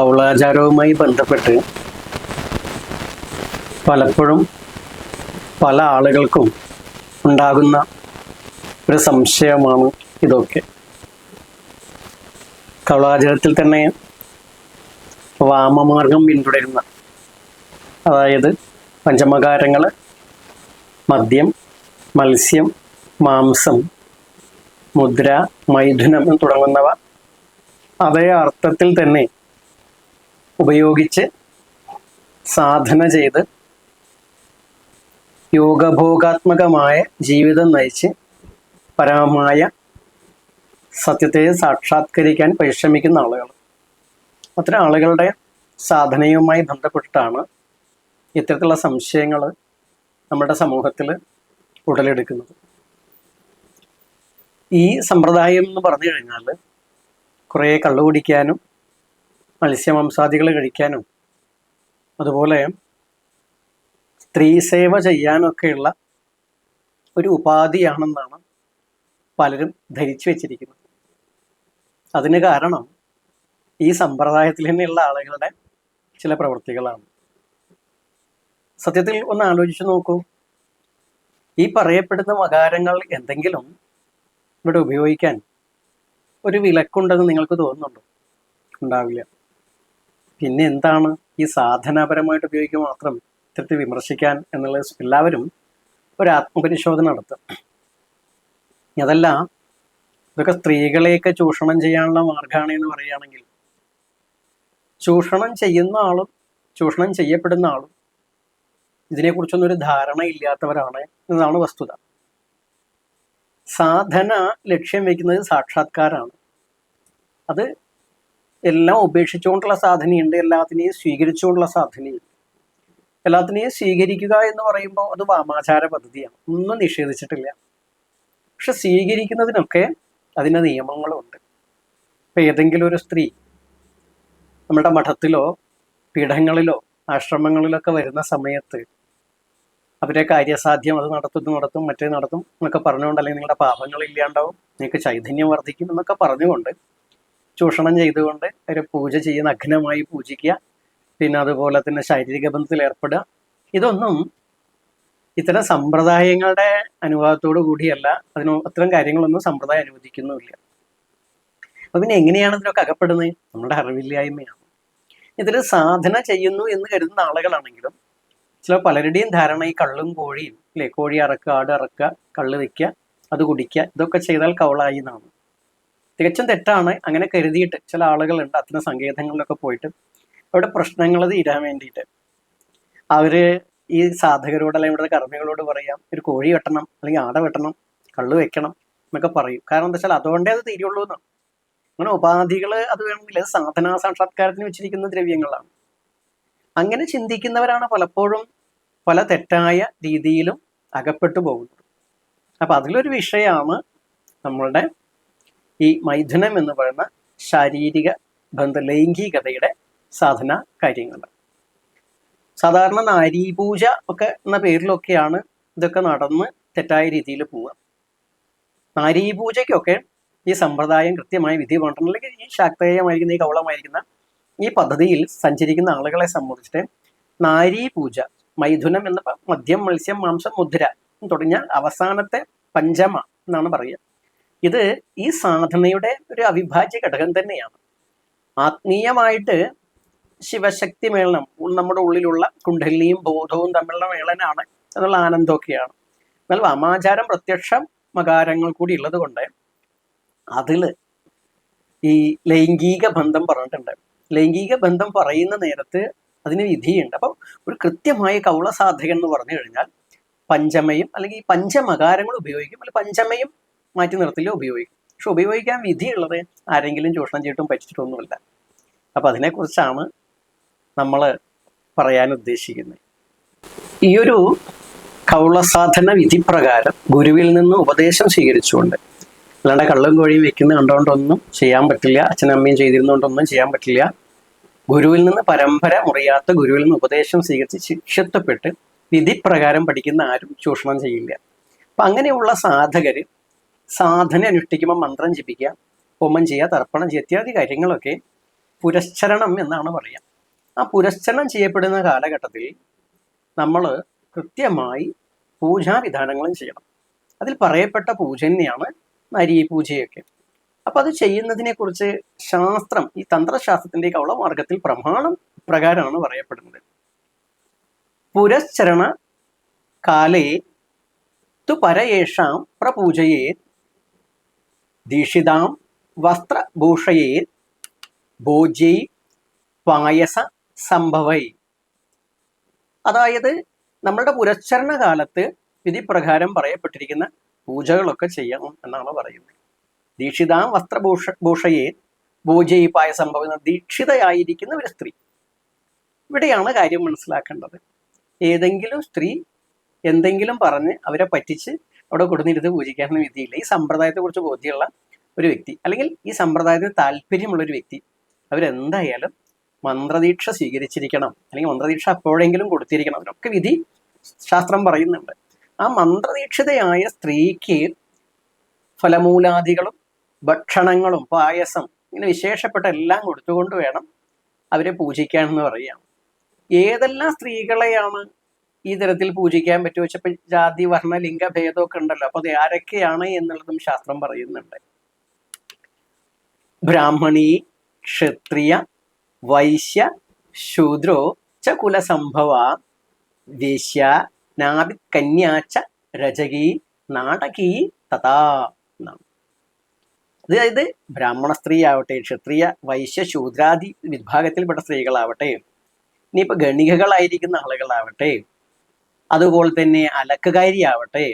കൗളാചാരവുമായി ബന്ധപ്പെട്ട് പലപ്പോഴും പല ആളുകൾക്കും ഉണ്ടാകുന്ന ഒരു സംശയമാണ് ഇതൊക്കെ. കൗളാചാരത്തിൽ തന്നെ വാമമാർഗം പിന്തുടരുന്ന അതായത് പഞ്ചമകാരങ്ങൾ മദ്യം മത്സ്യം മാംസം മുദ്ര മൈഥുനം തുടങ്ങുന്നവ അതേ അർത്ഥത്തിൽ തന്നെ ഉപയോഗിച്ച് സാധന ചെയ്ത് യോഗഭോഗാത്മകമായ ജീവിതം നയിച്ച് പരമമായ സത്യത്തെ സാക്ഷാത്കരിക്കാൻ പരിശ്രമിക്കുന്ന ആളുകൾ അത്തരം ആളുകളുടെ സാധനയുമായി ബന്ധപ്പെട്ടിട്ടാണ് ഇത്തരത്തിലുള്ള സംശയങ്ങൾ നമ്മുടെ സമൂഹത്തിൽ ഉടലെടുക്കുന്നത്. ഈ സമ്പ്രദായം എന്ന് പറഞ്ഞു കഴിഞ്ഞാൽ കുറേ കള്ളു കുടിക്കാനും മത്സ്യമാംസാദികൾ കഴിക്കാനും അതുപോലെ സ്ത്രീ സേവ ചെയ്യാനൊക്കെയുള്ള ഒരു ഉപാധിയാണെന്നാണ് പലരും ധരിച്ചു വെച്ചിരിക്കുന്നത്. അതിന് കാരണം ഈ സമ്പ്രദായത്തിൽ തന്നെയുള്ള ആളുകളുടെ ചില പ്രവൃത്തികളാണ്. സത്യത്തിൽ ഒന്ന് ആലോചിച്ച് നോക്കൂ. ഈ പറയപ്പെടുന്ന മകാരങ്ങൾ എന്തെങ്കിലും ഇവിടെ ഉപയോഗിക്കാൻ ഒരു വിലക്കുണ്ടെന്ന് നിങ്ങൾക്ക് തോന്നുന്നുണ്ടോ? ഉണ്ടാവില്ല. പിന്നെ എന്താണ് ഈ സാധനാപരമായിട്ട് ഉപയോഗിക്കുക മാത്രം ഇത്തരത്തിൽ വിമർശിക്കാൻ എന്നുള്ള എല്ലാവരും ഒരു ആത്മപരിശോധന നടത്തും. അതല്ല ഇതൊക്കെ സ്ത്രീകളെയൊക്കെ ചൂഷണം ചെയ്യാനുള്ള മാർഗമാണ് എന്ന് പറയുകയാണെങ്കിൽ ചൂഷണം ചെയ്യുന്ന ആളും ചൂഷണം ചെയ്യപ്പെടുന്ന ആളും ഇതിനെക്കുറിച്ചൊന്നും ഒരു ധാരണ ഇല്ലാത്തവരാണ് എന്നതാണ് വസ്തുത. സാധന ലക്ഷ്യം വയ്ക്കുന്നത് സാക്ഷാത്കാരാണ്. അത് എല്ലാം ഉപേക്ഷിച്ചുകൊണ്ടുള്ള സാധനയുണ്ട് എല്ലാത്തിനെയും സ്വീകരിച്ചുകൊണ്ടുള്ള സാധനയുണ്ട്. എല്ലാത്തിനെയും സ്വീകരിക്കുക എന്ന് പറയുമ്പോൾ അത് വാമാചാര പദ്ധതിയാണ്. ഒന്നും നിഷേധിച്ചിട്ടില്ല. പക്ഷെ സ്വീകരിക്കുന്നതിനൊക്കെ അതിന്റെ നിയമങ്ങളുണ്ട്. ഇപ്പം ഏതെങ്കിലും ഒരു സ്ത്രീ നമ്മുടെ മഠത്തിലോ പീഠങ്ങളിലോ ആശ്രമങ്ങളിലൊക്കെ വരുന്ന സമയത്ത് അവരെ കാര്യസാധ്യം അത് നടത്തുന്നു നടത്തും മറ്റേ നടത്തും എന്നൊക്കെ പറഞ്ഞുകൊണ്ട് അല്ലെങ്കിൽ നിങ്ങളുടെ പാപങ്ങൾ ഇല്ലാണ്ടാവും നിങ്ങൾക്ക് ചൈതന്യം വർദ്ധിക്കും എന്നൊക്കെ പറഞ്ഞുകൊണ്ട് ചൂഷണം ചെയ്തുകൊണ്ട് ഒരു പൂജ ചെയ്യുന്ന അഗ്നമായി പൂജിക്കുക. പിന്നെ അതുപോലെ തന്നെ ശാരീരിക ബന്ധത്തിൽ ഏർപ്പെടുക. ഇതൊന്നും ഇത്തരം സമ്പ്രദായങ്ങളുടെ അനുവാദത്തോടു കൂടിയല്ല. അതിന് അത്തരം കാര്യങ്ങളൊന്നും സമ്പ്രദായം അനുവദിക്കുന്നുമില്ല. അപ്പൊ പിന്നെ എങ്ങനെയാണ് ഇതിനൊക്കെ അകപ്പെടുന്നത്? നമ്മുടെ അറിവില്ലായ്മയാണ്. ഇതിൽ സാധന ചെയ്യുന്നു എന്ന് കരുതുന്ന ആളുകളാണെങ്കിലും ചില പലരുടെയും ധാരണ ഈ കള്ളും കോഴിയും അല്ലെ? കോഴി അറക്കുക ആട് അറക്കുക കള്ള് വെക്കുക അത് കുടിക്കുക ഇതൊക്കെ ചെയ്താൽ കവളായി എന്നാണ്. തികച്ചും തെറ്റാണ്. അങ്ങനെ കരുതിയിട്ട് ചില ആളുകളുണ്ട് അത്തരം സങ്കേതങ്ങളിലൊക്കെ പോയിട്ട്. അവിടെ പ്രശ്നങ്ങൾ തീരാൻ വേണ്ടിയിട്ട്. അവർ ഈ സാധകരോട് അല്ലെങ്കിൽ ഇവിടുത്തെ കർമ്മികളോട് പറയാം ഒരു കോഴി വെട്ടണം അല്ലെങ്കിൽ ആട വെട്ടണം കള്ളു വെക്കണം എന്നൊക്കെ പറയും. കാരണം എന്താ വെച്ചാൽ അതുകൊണ്ടേ അത് തീരുള്ളൂ എന്നാണ്. അങ്ങനെ ഉപാധികൾ അത് വേണമെങ്കിൽ സാധനാ സാക്ഷാത്കാരത്തിന് വെച്ചിരിക്കുന്ന ദ്രവ്യങ്ങളാണ്. അങ്ങനെ ചിന്തിക്കുന്നവരാണ് പലപ്പോഴും പല തെറ്റായ രീതിയിലും അകപ്പെട്ടു പോകുന്നത്. അപ്പൊ അതിലൊരു വിഷയമാണ് നമ്മളുടെ ഈ മൈഥുനം എന്ന് പറയുന്ന ശാരീരിക ബന്ധ ലൈംഗികതയുടെ സാധന കാര്യങ്ങൾ. സാധാരണ നാരീപൂജ ഒക്കെ എന്ന പേരിലൊക്കെയാണ് ഇതൊക്കെ നടന്ന് തെറ്റായ രീതിയിൽ പോവുക. നാരീപൂജയ്ക്കൊക്കെ ഈ സമ്പ്രദായം കൃത്യമായ വിധി പറഞ്ഞിട്ടുണ്ട് അല്ലെങ്കിൽ ഈ ശാക്തേയമായിരിക്കുന്ന ഈ കൗളമായിരിക്കുന്ന ഈ പദ്ധതിയിൽ സഞ്ചരിക്കുന്ന ആളുകളെ സംബന്ധിച്ചിട്ട് നാരീ പൂജ മൈഥുനം എന്ന മദ്യം മത്സ്യം മാംസം മുദ്ര തുടങ്ങിയ അവസാനത്തെ പഞ്ചമ എന്നാണ് പറയുക. ഇത് ഈ സാധനയുടെ ഒരു അവിഭാജ്യ ഘടകം തന്നെയാണ്. ആത്മീയമായിട്ട് ശിവശക്തി മേളനം നമ്മുടെ ഉള്ളിലുള്ള കുണ്ഡലിനിയും ബോധവും തമ്മിലുള്ള മേളനാണ് എന്നുള്ള ആനന്ദമൊക്കെയാണ്. എന്നാൽ വാമാചാരം പ്രത്യക്ഷ മകാരങ്ങൾ കൂടി ഉള്ളത് കൊണ്ട് അതിൽ ഈ ലൈംഗിക ബന്ധം പറഞ്ഞിട്ടുണ്ട്. ലൈംഗിക ബന്ധം പറയുന്ന നേരത്ത് അതിന് വിധിയുണ്ട്. അപ്പം ഒരു കൃത്യമായ കൗള സാധകൻ എന്ന് പറഞ്ഞു കഴിഞ്ഞാൽ പഞ്ചമയും അല്ലെങ്കിൽ പഞ്ചമകാരങ്ങൾ ഉപയോഗിക്കും. അല്ലെങ്കിൽ പഞ്ചമയും മാറ്റി നിർത്തില്ല ഉപയോഗിക്കും. പക്ഷെ ഉപയോഗിക്കാൻ വിധിയുള്ളത് ആരെങ്കിലും ചൂഷണം ചെയ്തിട്ടും പറ്റിച്ചിട്ടൊന്നുമില്ല. അപ്പം അതിനെക്കുറിച്ചാണ് നമ്മൾ പറയാൻ ഉദ്ദേശിക്കുന്നത്. ഈ ഒരു കൗളസാധന വിധി പ്രകാരം ഗുരുവിൽ നിന്ന് ഉപദേശം സ്വീകരിച്ചുകൊണ്ട് അല്ലാണ്ട് കള്ളും കോഴിയും വെക്കുന്ന കണ്ടുകൊണ്ടൊന്നും ചെയ്യാൻ പറ്റില്ല അച്ഛനും അമ്മയും ചെയ്തിരുന്നുകൊണ്ടൊന്നും ചെയ്യാൻ പറ്റില്ല. ഗുരുവിൽ നിന്ന് പരമ്പര മുറിയാത്ത ഗുരുവിൽ നിന്ന് ഉപദേശം സ്വീകരിച്ച് ശിക്ഷത്വപ്പെട്ട് വിധിപ്രകാരം പഠിക്കുന്ന ആരും ചൂഷണം ചെയ്യില്ല. അപ്പം അങ്ങനെയുള്ള സാധകര് സാധന അനുഷ്ഠിക്കുമ്പോൾ മന്ത്രം ജപിക്കുക ഹോമം ചെയ്യുക തർപ്പണം ചെയ്യുക ഇത്യാദി കാര്യങ്ങളൊക്കെ പുരസ്ചരണം എന്നാണ് പറയുക. ആ പുരസ്ചരണം ചെയ്യപ്പെടുന്ന കാലഘട്ടത്തിൽ നമ്മൾ കൃത്യമായി പൂജാവിധാനങ്ങളും ചെയ്യണം. അതിൽ പറയപ്പെട്ട പൂജ തന്നെയാണ് നരീ പൂജയൊക്കെ. അപ്പോൾ അത് ചെയ്യുന്നതിനെക്കുറിച്ച് ശാസ്ത്രം ഈ തന്ത്രശാസ്ത്രത്തിന്റെ കവളമാർഗത്തിൽ പ്രമാണം പ്രകാരമാണ് പറയപ്പെടുന്നത്. പുരസ്ചരണ കാലേ തു പരയേഷാം പ്രപൂജയേ ദീക്ഷിതാം വസ്ത്രഭൂഷയേ ഭോജ്യൈ പായസ സംഭവൈ. അതായത് നമ്മളുടെ പുരസ്ചരണ കാലത്ത് വിധിപ്രകാരം പറയപ്പെട്ടിരിക്കുന്ന പൂജകളൊക്കെ ചെയ്യണം എന്നാണ് പറയുന്നത്. ദീക്ഷിതാം വസ്ത്രഭൂഷ ഭൂഷയെ ഭൂജയി പായ സംഭവം ദീക്ഷിതയായിരിക്കുന്ന ഒരു സ്ത്രീ. ഇവിടെയാണ് കാര്യം മനസ്സിലാക്കേണ്ടത്. ഏതെങ്കിലും സ്ത്രീ എന്തെങ്കിലും പറഞ്ഞ് അവരെ പറ്റിച്ച് അവിടെ കൊടുത്തിരുന്ന് പൂജിക്കാനൊന്നും വിധിയില്ല. ഈ സമ്പ്രദായത്തെക്കുറിച്ച് ബോധ്യമുള്ള ഒരു വ്യക്തി അല്ലെങ്കിൽ ഈ സമ്പ്രദായത്തിന് താല്പര്യമുള്ള ഒരു വ്യക്തി അവരെന്തായാലും മന്ത്രദീക്ഷ സ്വീകരിച്ചിരിക്കണം. അല്ലെങ്കിൽ മന്ത്രദീക്ഷ അപ്പോഴെങ്കിലും കൊടുത്തിരിക്കണം. അതിനൊക്കെ വിധി ശാസ്ത്രം പറയുന്നുണ്ട്. ആ മന്ത്രദീക്ഷിതയായ സ്ത്രീക്ക് ഫലമൂലാദികളും ഭക്ഷണങ്ങളും പായസം ഇങ്ങനെ വിശേഷപ്പെട്ട എല്ലാം കൊടുത്തുകൊണ്ട് വേണം അവരെ പൂജിക്കാൻ എന്ന് പറയുക ഏതെല്ലാം സ്ത്രീകളെയാണ് ഈ തരത്തിൽ പൂജിക്കാൻ പറ്റുമോ? വെച്ചപ്പോൾ ജാതി വർണ ലിംഗ ഭേദമൊക്കെ ഉണ്ടല്ലോ. അപ്പൊ അത് ആരൊക്കെയാണ് എന്നുള്ളതും ശാസ്ത്രം പറയുന്നുണ്ട്. ബ്രാഹ്മണി ക്ഷത്രിയ വൈശ്യ ശൂദ്രോ ച കുലസംഭവ വേശ്യ നാഭി കന്യാച്ച രജകി നാടകീ തഥാ അതായത് ബ്രാഹ്മണ സ്ത്രീ ആവട്ടെ ക്ഷത്രിയ വൈശ്യ ശൂദ്രാദി വിഭാഗത്തിൽപ്പെട്ട സ്ത്രീകളാവട്ടെ ഇനിയിപ്പോൾ ഗണികകളായിരിക്കുന്ന ആളുകളാവട്ടെ അതുപോലെ തന്നെ അലക്കുകാരി ആവട്ടെ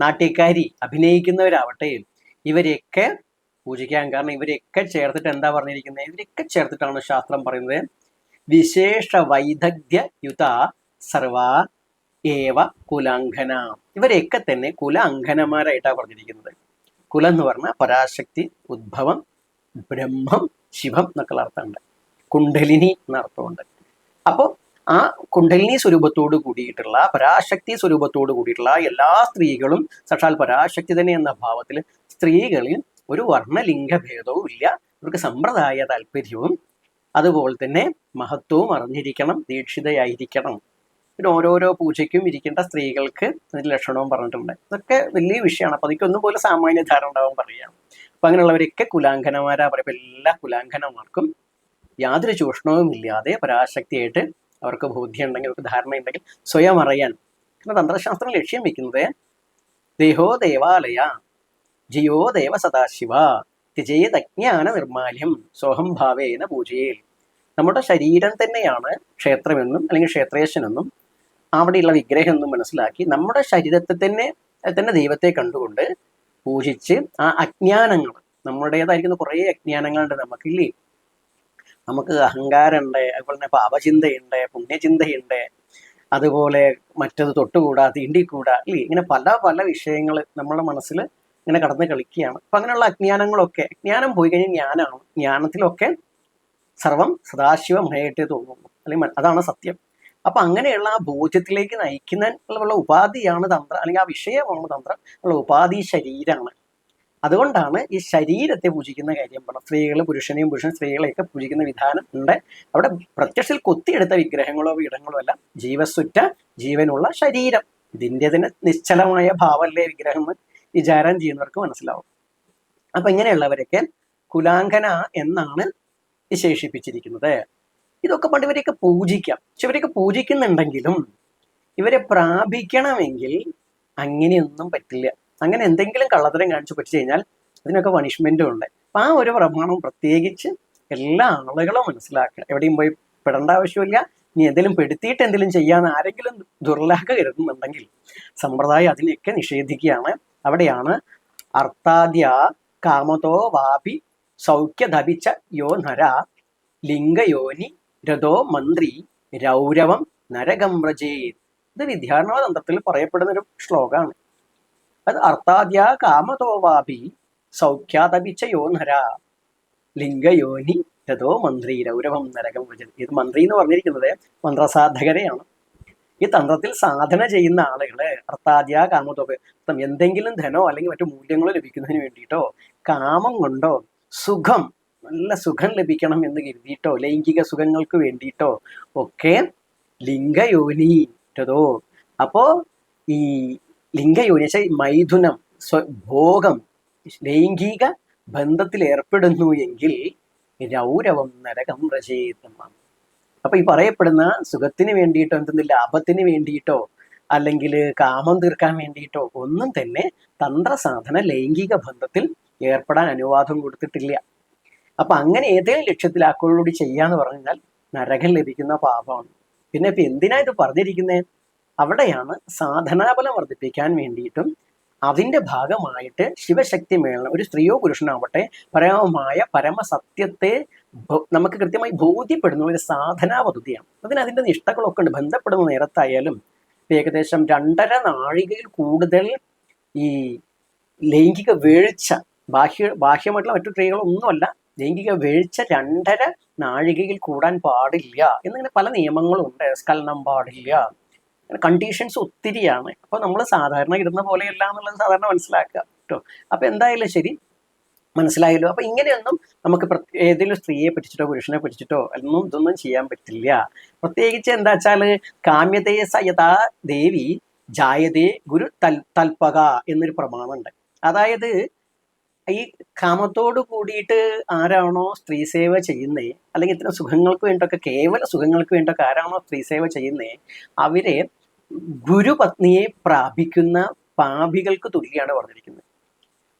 നാട്യക്കാരി അഭിനയിക്കുന്നവരാവട്ടെ ഇവരെയൊക്കെ പൂജിക്കാൻ കാരണം ഇവരെയൊക്കെ ചേർത്തിട്ട് എന്താ പറഞ്ഞിരിക്കുന്നത് ഇവരെയൊക്കെ ചേർത്തിട്ടാണ് ശാസ്ത്രം പറയുന്നത്. വിശേഷ വൈദഗ്ധ്യ യുത സർവ ഏവ കുലാംഘന ഇവരെയൊക്കെ തന്നെ കുല അംഘനമാരായിട്ടാണ് പറഞ്ഞിരിക്കുന്നത്. കുലം എന്ന് പറഞ്ഞാൽ പരാശക്തി ഉദ്ഭവം ബ്രഹ്മം ശിവം എന്നൊക്കെയുള്ള അർത്ഥമുണ്ട്. കുണ്ടലിനി എന്ന അർത്ഥമുണ്ട് അപ്പോൾ ആ കുണ്ടലിനി സ്വരൂപത്തോട് കൂടിയിട്ടുള്ള പരാശക്തി സ്വരൂപത്തോട് കൂടിയിട്ടുള്ള എല്ലാ സ്ത്രീകളും സാക്ഷാൽ പരാശക്തി തന്നെ എന്ന ഭാവത്തിൽ സ്ത്രീകളിൽ ഒരു വർണലിംഗ ഭേദവും ഇല്ല. അവർക്ക് സമ്പ്രദായ താല്പര്യവും അതുപോലെ തന്നെ മഹത്വവും അറിഞ്ഞിരിക്കണം ദീക്ഷിതയായിരിക്കണം. പിന്നെ ഓരോരോ പൂജയ്ക്കും ഇരിക്കേണ്ട സ്ത്രീകൾക്ക് അതിന്റെ ലക്ഷണവും പറഞ്ഞിട്ടുണ്ട്. ഇതൊക്കെ വലിയ വിഷയമാണ്. അതൊക്കെ പോലെ സാമാന്യ ധാരണ ഉണ്ടാവും പറയാം അപ്പൊ അങ്ങനെയുള്ളവരൊക്കെ കുലാങ്കനമാരാ പറയുമ്പോൾ എല്ലാ കുലാങ്കനമാർക്കും യാതൊരു ചൂഷണവും ഇല്ലാതെ പരാശക്തിയായിട്ട് അവർക്ക് ബോധ്യം ഉണ്ടെങ്കിൽ അവർക്ക് ധാരണയുണ്ടെങ്കിൽ സ്വയം അറിയാൻ. കാരണം തന്ത്രശാസ്ത്രം ലക്ഷ്യം വെക്കുന്നത് ദേഹോ ദേവാലയ ജിയോ ദേവ സദാശിവ തിജയതജ്ഞാന നിർമാല്യം സോഹം ഭാവേന പൂജയിൽ. നമ്മുടെ ശരീരം തന്നെയാണ് ക്ഷേത്രമെന്നും അല്ലെങ്കിൽ ക്ഷേത്രേശനെന്നും അവിടെയുള്ള വിഗ്രഹം എന്നും മനസ്സിലാക്കി നമ്മുടെ ശരീരത്തെ തന്നെ തന്നെ ദൈവത്തെ കണ്ടുകൊണ്ട് പൂജിച്ച് ആ അജ്ഞാനങ്ങൾ നമ്മുടേതായിരിക്കുന്ന കുറേ അജ്ഞാനങ്ങളുണ്ട് നമുക്കില്ലേ? നമുക്ക് അഹങ്കാരമുണ്ട് അതുപോലെ തന്നെ പാപചിന്തയുണ്ട് പുണ്യചിന്തയുണ്ട് അതുപോലെ മറ്റത് തൊട്ടുകൂടാ തീണ്ടിക്കൂടാ അല്ലേ? ഇങ്ങനെ പല പല വിഷയങ്ങൾ നമ്മുടെ മനസ്സിൽ ഇങ്ങനെ കടന്ന് കളിക്കുകയാണ്. അപ്പം അങ്ങനെയുള്ള അജ്ഞാനങ്ങളൊക്കെ അജ്ഞാനം പോയി കഴിഞ്ഞാൽ ജ്ഞാനമാണ് ജ്ഞാനത്തിലൊക്കെ സർവം സദാശിവമായിട്ടേ തോന്നുന്നു അല്ലെങ്കിൽ അതാണ് സത്യം. അപ്പം അങ്ങനെയുള്ള ആ ബോധ്യത്തിലേക്ക് നയിക്കുന്ന ഉള്ള ഉപാധിയാണ് തന്ത്രം അല്ലെങ്കിൽ ആ വിഷയമാണ് തന്ത്രം. ഉള്ള ഉപാധി ശരീരമാണ്. അതുകൊണ്ടാണ് ഈ ശരീരത്തെ പൂജിക്കുന്ന കാര്യം. പറഞ്ഞത് സ്ത്രീകൾ പുരുഷനെയും പുരുഷൻ സ്ത്രീകളെയൊക്കെ പൂജിക്കുന്ന വിധാനം ഉണ്ട്. അവിടെ പ്രത്യക്ഷത്തിൽ കൊത്തിയെടുത്ത വിഗ്രഹങ്ങളോ പീഠങ്ങളോ അല്ല. ജീവസുറ്റ ജീവനുള്ള ശരീരം. ഇതിന്റെ തന്നെ നിശ്ചലമായ ഭാവല്ലേ വിഗ്രഹം വിചാരം ചെയ്യുന്നവർക്ക് മനസ്സിലാവും. അപ്പൊ ഇങ്ങനെയുള്ളവരൊക്കെ കുലാങ്കന എന്നാണ് വിശേഷിപ്പിച്ചിരിക്കുന്നത്. ഇതൊക്കെ പണ്ട് ഇവരെയൊക്കെ പൂജിക്കാം. പക്ഷെ ഇവരെയൊക്കെ പൂജിക്കുന്നുണ്ടെങ്കിലും ഇവരെ പ്രാപിക്കണമെങ്കിൽ അങ്ങനെയൊന്നും പറ്റില്ല. അങ്ങനെ എന്തെങ്കിലും കള്ളത്തരം കാണിച്ചു പറ്റി കഴിഞ്ഞാൽ അതിനൊക്കെ പണിഷ്മെന്റും ഉണ്ട്. അപ്പൊ ആ ഒരു പ്രമാണം പ്രത്യേകിച്ച് എല്ലാ ആളുകളും മനസ്സിലാക്കുക എവിടെയും പോയി പെടേണ്ട ആവശ്യമില്ല. നീ എന്തെങ്കിലും പെടുത്തിയിട്ട് എന്തെങ്കിലും ചെയ്യാൻ ആരെങ്കിലും ദുർലാഖ കരുതുന്നുണ്ടെങ്കിൽ സമ്പ്രദായം അതിനെയൊക്കെ നിഷേധിക്കുകയാണ്. അവിടെയാണ് അർത്ഥാദ്യ കാമതോ വാപി സൗഖ്യധപിച്ച യോ നര ലിംഗയോനി രഥോ മന്ത്രി രൗരവം നരകംബ്രജേത് ഇത് വിദ്യാർണവ തന്ത്രത്തിൽ പറയപ്പെടുന്ന ഒരു ശ്ലോകമാണ് അത് അർത്ഥാദ്യ കാമതോവാപി സൗഖ്യാതപിച്ച യോ നര ലിംഗയോനി രഥോ മന്ത്രി രൗരവം നരകം വ്രജത് ഇത് മന്ത്രി എന്ന് പറഞ്ഞിരിക്കുന്നത് മന്ത്രസാധകരെയാണ്. ഈ തന്ത്രത്തിൽ സാധന ചെയ്യുന്ന ആളുകൾ അർത്ഥാദ്യ കാമതോപ എന്തെങ്കിലും ധനോ അല്ലെങ്കിൽ മറ്റു മൂല്യങ്ങളോ ലഭിക്കുന്നതിന് വേണ്ടിയിട്ടോ കാമം കൊണ്ടോ സുഖം നല്ല സുഖം ലഭിക്കണം എന്ന് കരുതിയിട്ടോ ലൈംഗിക സുഖങ്ങൾക്ക് വേണ്ടിയിട്ടോ ഒക്കെ ലിംഗയോനിറ്റതോ അപ്പോ ഈ ലിംഗയോനി വെച്ചാൽ മൈഥുനം ഭോഗം ലൈംഗിക ബന്ധത്തിൽ ഏർപ്പെടുന്നു എങ്കിൽ രൗരവം നരകം രചയിതമാണ് അപ്പൊ ഈ പറയപ്പെടുന്ന സുഖത്തിന് വേണ്ടിയിട്ടോ എന്തെങ്കിലും ലാഭത്തിന് വേണ്ടിയിട്ടോ അല്ലെങ്കിൽ കാമം തീർക്കാൻ വേണ്ടിയിട്ടോ ഒന്നും തന്നെ തന്ത്രസാധന ലൈംഗിക ബന്ധത്തിൽ ഏർപ്പെടാൻ അനുവാദം കൊടുത്തിട്ടില്ല. അപ്പൊ അങ്ങനെ ഏതെങ്കിലും ലക്ഷ്യത്തിൽ ആക്കളോടി ചെയ്യാന്ന് പറഞ്ഞാൽ നരകം ലഭിക്കുന്ന പാപമാണ്. പിന്നെ ഇപ്പൊ എന്തിനാ ഇത് പറഞ്ഞിരിക്കുന്നത് അവിടെയാണ് സാധനാബലം വർദ്ധിപ്പിക്കാൻ വേണ്ടിയിട്ടും അതിന്റെ ഭാഗമായിട്ട് ശിവശക്തി മേളനം ഒരു സ്ത്രീയോ പുരുഷനാവട്ടെ പരമമായ പരമസത്യത്തെ നമുക്ക് കൃത്യമായി ബോധ്യപ്പെടുന്ന ഒരു സാധനാ പദ്ധതിയാണ് അതിന് അതിന്റെ നിഷ്ഠകളൊക്കെ ഉണ്ട്. ബന്ധപ്പെടുന്ന നേരത്തായാലും ഏകദേശം രണ്ടര നാഴികയിൽ കൂടുതൽ ഈ ലൈംഗിക വീഴ്ച ബാഹ്യ ബാഹ്യമായിട്ടുള്ള മറ്റു ക്രിയകളൊന്നുമല്ല ലൈംഗിക വീഴ്ച രണ്ടര നാഴികയിൽ കൂടാൻ പാടില്ല. എന്നിങ്ങനെ പല നിയമങ്ങളും ഉണ്ട് സ്കലനം പാടില്ല. കണ്ടീഷൻസ് ഒത്തിരിയാണ്. അപ്പൊ നമ്മൾ സാധാരണ ഇടുന്ന പോലെയല്ല എന്നുള്ളത് സാധാരണ മനസ്സിലാക്കുക കേട്ടോ അപ്പൊ എന്തായാലും ശരി. മനസ്സിലായല്ലോ. അപ്പൊ ഇങ്ങനെയൊന്നും നമുക്ക് ഏതെങ്കിലും സ്ത്രീയെ പറ്റിച്ചിട്ടോ പുരുഷനെ പറ്റിച്ചിട്ടോ ഒന്നും ഇതൊന്നും ചെയ്യാൻ പറ്റില്ല. പ്രത്യേകിച്ച് എന്താ വെച്ചാൽ കാമ്യതയെ സയതാ ദേവി ജായതേ ഗുരു തൽ തൽപക എന്നൊരു പ്രമാണമുണ്ട്. അതായത് ഈ കാമത്തോട് കൂടിയിട്ട് ആരാണോ സ്ത്രീ സേവ ചെയ്യുന്നേ അല്ലെങ്കിൽ ഇത്തരം സുഖങ്ങൾക്ക് വേണ്ടിയൊക്കെ കേവല സുഖങ്ങൾക്ക് വേണ്ടിയൊക്കെ ആരാണോ സ്ത്രീ സേവ ചെയ്യുന്നേ അവരെ ഗുരുപത്നിയെ പ്രാപിക്കുന്ന പാപികൾക്ക് തുല്യാണ് പറഞ്ഞിരിക്കുന്നത്.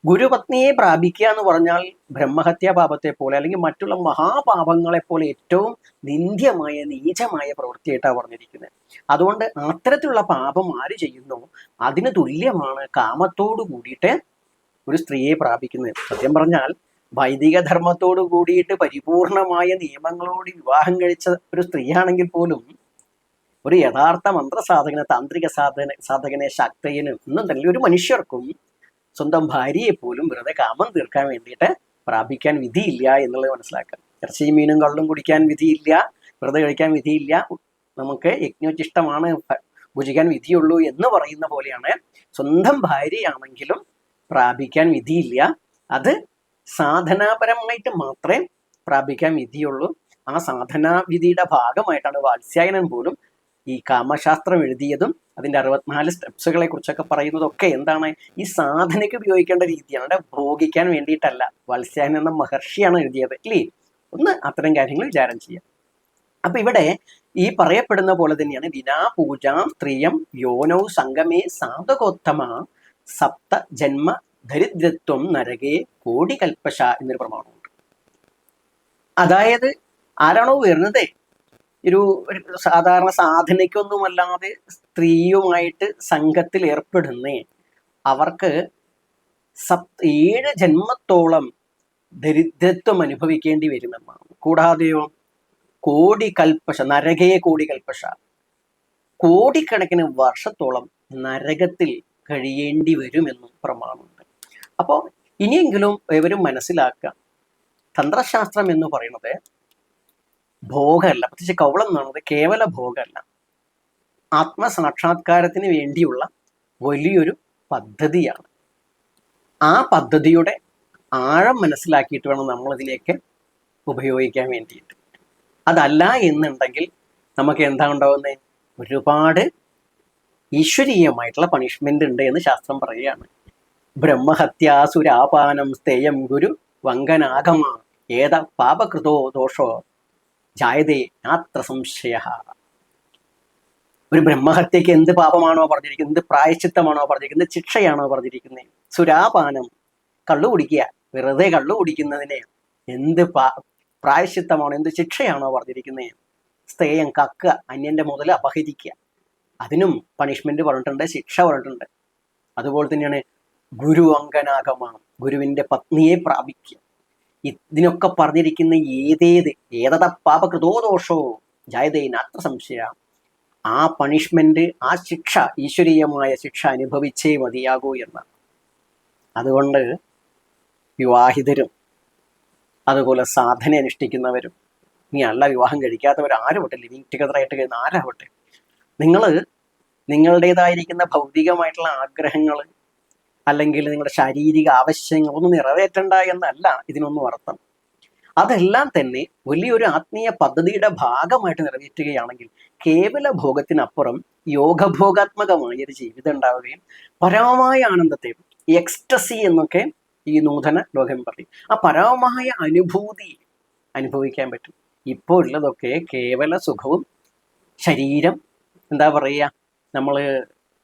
ഗുരുപത്നിയെ പ്രാപിക്കുക എന്ന് പറഞ്ഞാൽ ബ്രഹ്മഹത്യാ പാപത്തെ പോലെ അല്ലെങ്കിൽ മറ്റുള്ള മഹാപാപങ്ങളെ പോലെ ഏറ്റവും നിന്ദ്യമായ നീചമായ പ്രവൃത്തിയായിട്ടാണ് പറഞ്ഞിരിക്കുന്നത്. അതുകൊണ്ട് അത്തരത്തിലുള്ള പാപം ആര് ചെയ്യുന്നു? അതിന് തുല്യമാണ് കാമത്തോട് കൂടിയിട്ട് ഒരു സ്ത്രീയെ പ്രാപിക്കുന്നത്. സത്യം പറഞ്ഞാൽ വൈദിക ധർമ്മത്തോട് കൂടിയിട്ട് പരിപൂർണമായ നിയമങ്ങളോട് വിവാഹം കഴിച്ച ഒരു സ്ത്രീയാണെങ്കിൽ പോലും ഒരു യഥാർത്ഥ മന്ത്രസാധകന് താന്ത്രിക സാധന സാധകനെ ശക്തയനും തന്നെ ഒരു മനുഷ്യർക്കും സ്വന്തം ഭാര്യയെ പോലും വെറുതെ കാമം തീർക്കാൻ വേണ്ടിയിട്ട് പ്രാപിക്കാൻ വിധിയില്ല എന്നുള്ളത് മനസ്സിലാക്കാം ഇറച്ചിയും മീനും കള്ളും കുടിക്കാൻ വിധിയില്ല വെറുതെ കഴിക്കാൻ വിധിയില്ല നമുക്ക് യജ്ഞോചിഷ്ടമാണ് ഭുജിക്കാൻ വിധിയുള്ളൂ എന്ന് പറയുന്ന പോലെയാണ് സ്വന്തം ഭാര്യയാണെങ്കിലും പ്രാപിക്കാൻ വിധിയില്ല. അത് സാധനാപരമായിട്ട് മാത്രമേ പ്രാപിക്കാൻ വിധിയുള്ളൂ. ആ സാധനാവിധിയുടെ ഭാഗമായിട്ടാണ് വാത്സ്യായനൻ പോലും ഈ കാമശാസ്ത്രം എഴുതിയതും അതിന്റെ അറുപത്തിനാല് സ്റ്റെപ്സുകളെ കുറിച്ചൊക്കെ പറയുന്നതൊക്കെ എന്താണ് ഈ സാധനയ്ക്ക് ഉപയോഗിക്കേണ്ട രീതിയാണ്. അവിടെ ഭോഗിക്കാൻ വേണ്ടിയിട്ടല്ല. വത്സ്യാൻ എന്ന മഹർഷിയാണ് എഴുതിയത് ഇല്ലേ? ഒന്ന് അത്തരം കാര്യങ്ങൾ വിചാരം ചെയ്യാം അപ്പൊ ഇവിടെ ഈ പറയപ്പെടുന്ന പോലെ തന്നെയാണ് വിനാ പൂജ സ്ത്രീയം യോനൗ സംഗമേ സാധകോത്തമ സപ്ത ജന്മ ദരിദ്രത്വം നരകേ കോടികൽപ്പശ എന്നൊരു പ്രമാണമുണ്ട്. അതായത് ആരാണോ വരുന്നത് ഒരു സാധാരണ സാധനയ്ക്കൊന്നുമല്ലാതെ സ്ത്രീയുമായിട്ട് സംഘത്തിൽ ഏർപ്പെടുന്നേ. അവർക്ക് സപ് ഏഴ് ജന്മത്തോളം ദരിദ്രത്വം അനുഭവിക്കേണ്ടി വരുമെന്നാണ്. കൂടാതെയോ കോടി കൽപ്പശ നരകയെ കോടി കൽപ്പശ കോടിക്കണക്കിന് വർഷത്തോളം നരകത്തിൽ കഴിയേണ്ടി വരുമെന്നും പ്രമാണമുണ്ട്. അപ്പോൾ ഇനിയെങ്കിലും ഇവരും മനസ്സിലാക്കുക. തന്ത്രശാസ്ത്രം എന്ന് പറയുന്നത് ഭോഗമല്ല പ്രത്യേകിച്ച് കൗളം എന്ന് പറയുന്നത് കേവല ഭോഗമല്ല. ആത്മസാക്ഷാത്കാരത്തിന് വേണ്ടിയുള്ള വലിയൊരു പദ്ധതിയാണ്. ആ പദ്ധതിയുടെ ആഴം മനസ്സിലാക്കിയിട്ട് വേണം നമ്മളതിലേക്ക് ഉപയോഗിക്കാൻ വേണ്ടിയിട്ട്. അതല്ല എന്നുണ്ടെങ്കിൽ നമുക്ക് എന്താ ഉണ്ടാവുന്നത് ഒരുപാട് ഈശ്വരീയമായിട്ടുള്ള പണിഷ്മെന്റ് ഉണ്ട് എന്ന് ശാസ്ത്രം പറയുകയാണ്. ബ്രഹ്മഹത്യാസുരാപാനം സ്ഥേയം ഗുരു വങ്കനാഗമ. ഏത പാപകൃതോ ദോഷോ ജായതേ നാത്ര സംശയ. ഒരു ബ്രഹ്മഹത്യക്ക് എന്ത് പാപമാണോ പറഞ്ഞിരിക്കുന്നത് എന്ത് പ്രായശ്ചിത്തമാണോ പറഞ്ഞിരിക്കുന്നത് ശിക്ഷയാണോ പറഞ്ഞിരിക്കുന്നത്? സുരാപാനം. കള്ളു കുടിക്കുക. വെറുതെ കള്ളു കുടിക്കുന്നതിന് എന്ത് പാ പ്രായശ്ചിത്തമാണോ എന്ത് ശിക്ഷയാണോ പറഞ്ഞിരിക്കുന്നത്? സ്ഥേയം കക്കുക അന്യന്റെ മുതൽ അപഹരിക്കുക. അതിനും പണിഷ്മെന്റ് പറഞ്ഞിട്ടുണ്ട് ശിക്ഷ പറഞ്ഞിട്ടുണ്ട്. അതുപോലെ തന്നെയാണ് ഗുരു അങ്കനാഗമാണ് ഗുരുവിന്റെ പത്നിയെ പ്രാപിക്കുക. ഇതിനൊക്കെ പറഞ്ഞിരിക്കുന്ന ഏതേത് ഏതത പാപകൃതോ ദോഷോ ജായതേ അത്ര സംശയ. ആ പണിഷ്മെന്റ് ആ ശിക്ഷ ഈശ്വരീയമായ ശിക്ഷ അനുഭവിച്ചേ മതിയാകൂ എന്നാണ് അതുകൊണ്ട് വിവാഹിതരും അതുപോലെ സാധന അനുഷ്ഠിക്കുന്നവരും ഇനി അല്ല വിവാഹം കഴിക്കാത്തവർ ആരുവട്ടെ ലിവിങ് ടുഗദറായിട്ട് കഴിയുന്ന ആരാവട്ടെ നിങ്ങൾ നിങ്ങളുടേതായിരിക്കുന്ന ഭൗതികമായിട്ടുള്ള ആഗ്രഹങ്ങൾ അല്ലെങ്കിൽ നിങ്ങളുടെ ശാരീരിക ആവശ്യങ്ങൾ ഒന്നും നിറവേറ്റണ്ട എന്നല്ല ഇതിനൊന്നും അർത്ഥം. അതെല്ലാം തന്നെ വലിയൊരു ആത്മീയ പദ്ധതിയുടെ ഭാഗമായിട്ട് നിറവേറ്റുകയാണെങ്കിൽ കേവല ഭോഗത്തിനപ്പുറം യോഗഭോഗാത്മകമായ ഒരു ജീവിതം ഉണ്ടാവുകയും പരമമായ ആനന്ദത്തെ എക്സ്റ്റസി എന്നൊക്കെ ഈ നൂതന ലോകം പറയും. ആ പരമമായ അനുഭൂതി അനുഭവിക്കാൻ പറ്റും. ഇപ്പോൾ ഉള്ളതൊക്കെ കേവല സുഖവും ശരീരം എന്താ പറയുക നമ്മൾ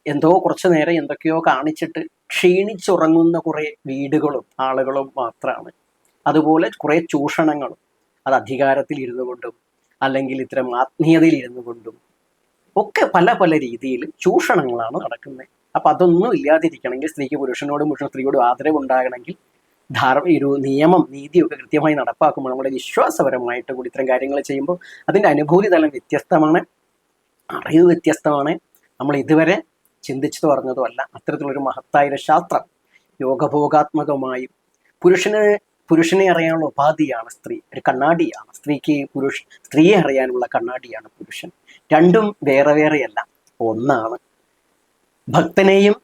എന്തോ കുറച്ചു നേരം എന്തൊക്കെയോ കാണിച്ചിട്ട് ക്ഷീണിച്ചുറങ്ങുന്ന കുറേ വീടുകളും ആളുകളും മാത്രമാണ് അതുപോലെ കുറേ ചൂഷണങ്ങളും അത് അധികാരത്തിൽ ഇരുന്നു കൊണ്ടും അല്ലെങ്കിൽ ഇത്തരം ആത്മീയതയിൽ ഇരുന്നു കൊണ്ടും ഒക്കെ പല പല രീതിയിൽ ചൂഷണങ്ങളാണ് നടക്കുന്നത്. അപ്പൊ അതൊന്നും ഇല്ലാതിരിക്കണമെങ്കിൽ സ്ത്രീക്ക് പുരുഷനോടും പുരുഷൻ സ്ത്രീയോടും ആദരവ് ഉണ്ടാകണമെങ്കിൽ ധാര ഒരു നിയമം നീതിയൊക്കെ കൃത്യമായി നടപ്പാക്കുമ്പോൾ നമ്മുടെ വിശ്വാസപരമായിട്ട് കൂടി ഇത്തരം കാര്യങ്ങൾ ചെയ്യുമ്പോൾ അതിന്റെ അനുഭൂതി തലം വ്യത്യസ്തമാണ് അറിവ് വ്യത്യസ്തമാണ്. നമ്മൾ ഇതുവരെ ചിന്തിച്ചതോ അറിഞ്ഞതോ അല്ല അത്തരത്തിലൊരു മഹത്തായ ശാസ്ത്രം യോഗഭോഗാത്മകമായും പുരുഷന് പുരുഷനെ അറിയാനുള്ള ഉപാധിയാണ് സ്ത്രീ. ഒരു കണ്ണാടിയാണ്. സ്ത്രീക്ക് പുരുഷ സ്ത്രീയെ അറിയാനുള്ള കണ്ണാടിയാണ് പുരുഷൻ. രണ്ടും വേറെ വേറെയല്ല. ഒന്നാണ് ഭക്തനെയും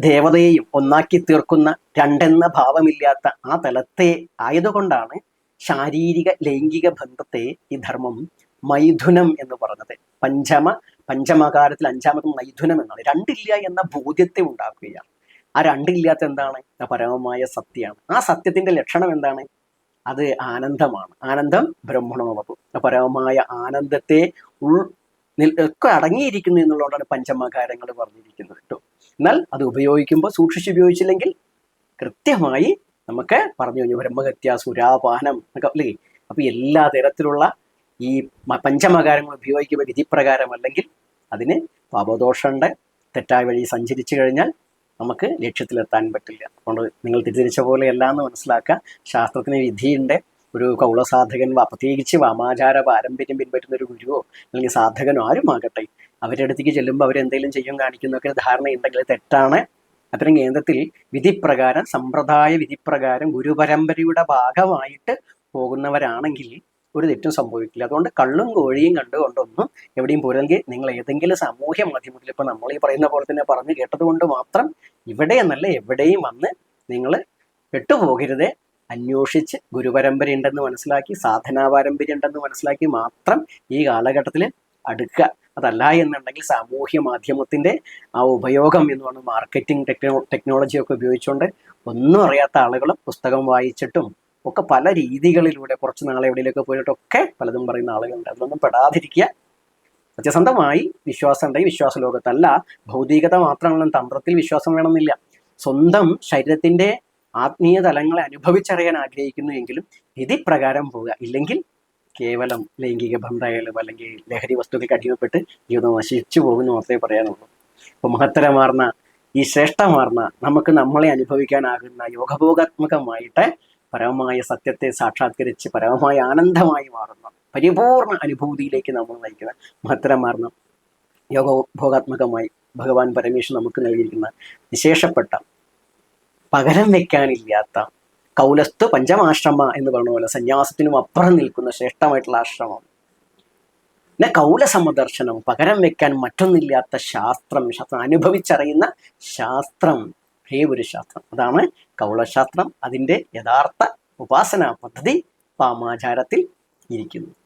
ദേവതയെയും ഒന്നാക്കി തീർക്കുന്ന രണ്ടെന്ന ഭാവമില്ലാത്ത ആ തലത്തെ ആയതുകൊണ്ടാണ് ശാരീരിക ലൈംഗിക ബന്ധത്തെ ഈ ധർമ്മം മൈഥുനം എന്ന് പറഞ്ഞത്. പഞ്ചമ പഞ്ചമകാരത്തിൽ അഞ്ചാമത് മൈഥുനം എന്നാണ്. രണ്ടില്ല എന്ന ബോധ്യത്തെ ഉണ്ടാക്കുകയാണ്. ആ രണ്ടില്ലാത്ത എന്താണ്? പരമമായ സത്യമാണ്. ആ സത്യത്തിന്റെ ലക്ഷണം എന്താണ്? അത് ആനന്ദമാണ്. ആനന്ദം ബ്രഹ്മണോവതു ആ പരമമായ ആനന്ദത്തെ ഉൾ ഒക്കെ അടങ്ങിയിരിക്കുന്നു എന്നുള്ളതുകൊണ്ടാണ് പഞ്ചമകാരങ്ങൾ പറഞ്ഞിരിക്കുന്നത് കേട്ടോ. എന്നാൽ അത് ഉപയോഗിക്കുമ്പോൾ സൂക്ഷിച്ച് ഉപയോഗിച്ചില്ലെങ്കിൽ കൃത്യമായി നമുക്ക് പറഞ്ഞു കഴിഞ്ഞു. ബ്രഹ്മഹത്യ സുരാപാനം അല്ലേ? അപ്പൊ എല്ലാ തരത്തിലുള്ള ഈ പഞ്ചമകാരങ്ങൾ ഉപയോഗിക്കുന്ന വിധിപ്രകാരം അല്ലെങ്കിൽ അതിന് പാപദോഷമുണ്ട് തെറ്റായ വഴി സഞ്ചരിച്ചു കഴിഞ്ഞാൽ നമുക്ക് ലക്ഷ്യത്തിലെത്താൻ പറ്റില്ല. അതുകൊണ്ട് നിങ്ങൾ തിരിച്ചിരിച്ച പോലെയല്ല എന്ന് മനസ്സിലാക്കുക. ശാസ്ത്രത്തിന് വിധിയുണ്ട് ഒരു കൗളസാധകൻ പ്രത്യേകിച്ച് വാമാചാര പാരമ്പര്യം പിൻപറ്റുന്ന ഒരു ഗുരുവോ അല്ലെങ്കിൽ സാധകനോ ആരുമാകട്ടെ അവരുടെ അടുത്തേക്ക് ചെല്ലുമ്പോൾ അവരെന്തെങ്കിലും ചെയ്യും കാണിക്കുന്നൊക്കെ ധാരണ ധാരണയുണ്ടെങ്കിൽ തെറ്റാണ്. അത്തരം കേന്ദ്രത്തിൽ വിധിപ്രകാരം സമ്പ്രദായ വിധിപ്രകാരം ഗുരുപരമ്പരയുടെ ഭാഗമായിട്ട് പോകുന്നവരാണെങ്കിൽ ഒരു തെറ്റും സംഭവിക്കില്ല. അതുകൊണ്ട് കള്ളും കോഴിയും കണ്ടുകൊണ്ടൊന്നും എവിടെയും പോരെങ്കിൽ നിങ്ങൾ ഏതെങ്കിലും സാമൂഹ്യ മാധ്യമത്തിൽ ഇപ്പൊ നമ്മൾ ഈ പറയുന്ന പോലെ തന്നെ പറഞ്ഞു കേട്ടതുകൊണ്ട് മാത്രം ഇവിടെ എന്നല്ല എവിടെയും വന്ന് നിങ്ങൾ പെട്ടുപോകരുതേ. അന്വേഷിച്ച് ഗുരുപരമ്പര ഉണ്ടെന്ന് മനസ്സിലാക്കി സാധനാ പാരമ്പര്യം ഉണ്ടെന്ന് മനസ്സിലാക്കി മാത്രം ഈ കാലഘട്ടത്തിൽ അടുക്കുക. അതല്ല എന്നുണ്ടെങ്കിൽ സാമൂഹ്യ മാധ്യമത്തിന്റെ ആ ഉപയോഗം എന്ന് പറയുന്നത് മാർക്കറ്റിംഗ് ടെക്നോ ടെക്നോളജിയൊക്കെ ഉപയോഗിച്ചുകൊണ്ട് ഒന്നും അറിയാത്ത ആളുകളും പുസ്തകം വായിച്ചിട്ടും ഒക്കെ പല രീതികളിലൂടെ കുറച്ച് നാളെ എവിടെയൊക്കെ പോയിട്ടൊക്കെ പലതും പറയുന്ന ആളുകളുണ്ട്. അതിലൊന്നും പെടാതിരിക്കുക. സത്യസന്ധമായി വിശ്വാസം ഉണ്ടെങ്കിൽ വിശ്വാസ ലോകത്തല്ല. ഭൗതികത മാത്രമാണ് തന്ത്രത്തിൽ വിശ്വാസം വേണമെന്നില്ല. സ്വന്തം ശരീരത്തിന്റെ ആത്മീയ തലങ്ങളെ അനുഭവിച്ചറിയാൻ ആഗ്രഹിക്കുന്നു എങ്കിലും വിധിപ്രകാരം പോവുക. ഇല്ലെങ്കിൽ കേവലം ലൈംഗിക ബന്ധങ്ങളും അല്ലെങ്കിൽ ലഹരി വസ്തുക്കൾക്ക് അടിമപ്പെട്ട് ജീവിതം നശിച്ചു പോകുന്നു മാത്രമേ പറയാനുള്ളൂ. അപ്പോൾ മഹത്തരമാർന്ന ഈ ശ്രേഷ്ഠമാർന്ന നമുക്ക് നമ്മളെ അനുഭവിക്കാനാകുന്ന യോഗഭോഗാത്മകമായിട്ട് പരമമായ സത്യത്തെ സാക്ഷാത്കരിച്ച് പരമമായ ആനന്ദമായി മാറുന്ന പരിപൂർണ അനുഭൂതിയിലേക്ക് നമ്മൾ നയിക്കുന്ന മഹത്തരമാർന്ന യോഗഭോഗാത്മകമായി ഭഗവാൻ പരമേശ്വരൻ നമുക്ക് നൽകിയിരിക്കുന്ന വിശേഷപ്പെട്ട പകരം വെക്കാനില്ലാത്ത കൗലസ്തു പഞ്ചമാശ്രമ എന്ന് പറഞ്ഞ പോലെ സന്യാസത്തിനും അപ്പുറം നിൽക്കുന്ന ശ്രേഷ്ഠമായിട്ടുള്ള ആശ്രമം. പിന്നെ കൗലസമദർശനം പകരം വെക്കാൻ മറ്റൊന്നില്ലാത്ത ശാസ്ത്രം ശാസ്ത്രം അനുഭവിച്ചറിയുന്ന ശാസ്ത്രം. ഒരേ ഒരു ശാസ്ത്രം അതാണ് കൗളശാസ്ത്രം. അതിന്റെ യഥാർത്ഥ ഉപാസനാ പദ്ധതി പാമാചാരത്തിൽ ഇരിക്കുന്നു.